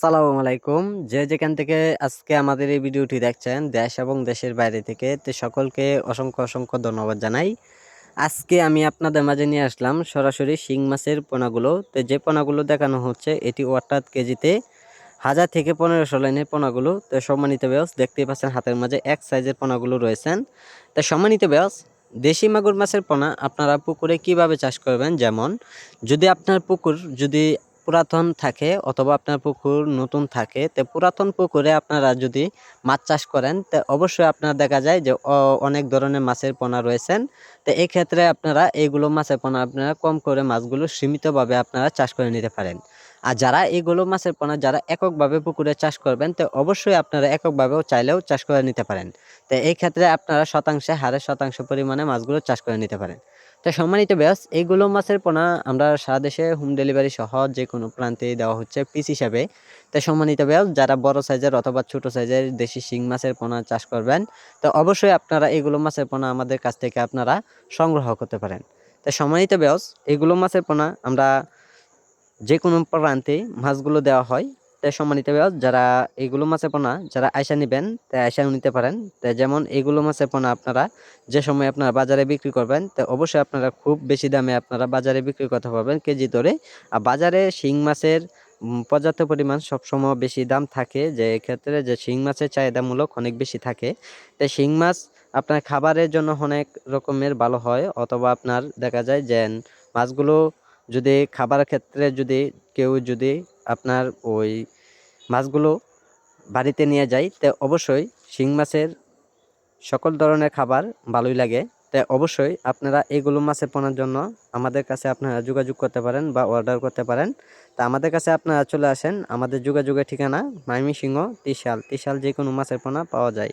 সালামু আলাইকুম। যে যেখান থেকে আজকে আমাদের এই ভিডিওটি দেখছেন, দেশ এবং দেশের বাইরে থেকে তো সকলকে অসংখ্য অসংখ্য ধন্যবাদ জানাই। আজকে আমি আপনাদের মাঝে নিয়ে আসলাম সরাসরি শিং মাছের পোনাগুলো। তো যে পোনাগুলো দেখানো হচ্ছে, এটি অর্থাৎ কেজিতে হাজার থেকে পনেরোশো লাইনের পোনাগুলো। তো সম্মানিত ব্যাস দেখতেই পাচ্ছেন হাতের মাঝে এক সাইজের পোনাগুলো রয়েছেন তো সম্মানিত ব্যাস দেশি মাগুর মাছের পোনা আপনারা পুকুরে কীভাবে চাষ করবেন? যেমন, যদি আপনার পুকুর যদি পুরাতন থাকে অথবা আপনার পুকুর নতুন থাকে, তো পুরাতন পুকুরে আপনারা যদি মাছ চাষ করেন, তো অবশ্যই আপনার দেখা যায় যে অনেক ধরনের মাছের পোনা রয়েছেন। তো এই ক্ষেত্রে আপনারা এইগুলো মাছের পোনা আপনারা কম করে মাছগুলো সীমিতভাবে আপনারা চাষ করে নিতে পারেন। আর যারা এইগুলো মাছের পোনা যারা এককভাবে পুকুরে চাষ করবেন, তো অবশ্যই আপনারা এককভাবেও চাইলেও চাষ করে নিতে পারেন। তো এই ক্ষেত্রে আপনারা শতাংশে, হারে শতাংশ পরিমাণে মাছগুলো চাষ করে নিতে পারেন। তো সম্মানিত ব্যাস এইগুলো মাছের পোনা আমরা সারা দেশে হোম ডেলিভারি সহ যে কোনো প্রান্তে দেওয়া হচ্ছে পিস হিসাবে। তো সম্মানিত ব্যাস যারা বড় সাইজের অথবা ছোট সাইজের দেশি শিং মাছের পোনা চাষ করবেন, তো অবশ্যই আপনারা এগুলো মাছের পোনা আমাদের কাছ থেকে আপনারা সংগ্রহ করতে পারেন। তো সম্মানিত ব্যাস এগুলো মাছের পোনা আমরা যে কোনো প্রান্তে মাছগুলো দেওয়া হয় তাই সম্মানিত যারা এগুলো মাছের পোনা যারা আয়সা নেবেন তাই আয়সা নিতে পারেন। তাই যেমন এগুলো মাছের পোনা আপনারা, যে সময় আপনারা বাজারে বিক্রি করবেন, তো অবশ্যই আপনারা খুব বেশি দামে আপনারা বাজারে বিক্রি করতে পারবেন কেজি ধরে আর বাজারে শিং মাছের পর্যাপ্ত পরিমাণ সবসময় বেশি দাম থাকে, যে ক্ষেত্রে যে শিং মাছের চাহিদামূলক অনেক বেশি থাকে। তাই শিং মাছ আপনার খাবারের জন্য অনেক রকমের ভালো হয়, অথবা আপনার দেখা যায় যে মাছগুলো যদি খাবার ক্ষেত্রে যদি কেউ যদি আপনার ওই মাছগুলো বাড়িতে নিয়ে যায় তো অবশ্যই শিং মাছের সকল ধরনের খাবার ভালোই লাগে। তাই অবশ্যই আপনারা এগুলো মাছের পোনার জন্য আমাদের কাছে আপনারা যোগাযোগ করতে পারেন বা অর্ডার করতে পারেন। তা আমাদের কাছে আপনারা চলে আসেন। আমাদের যোগাযোগের ঠিকানা মাইমি সিংহ ত্রিশাল। ত্রিশাল যে কোনো মাছের পোনা পাওয়া যায়।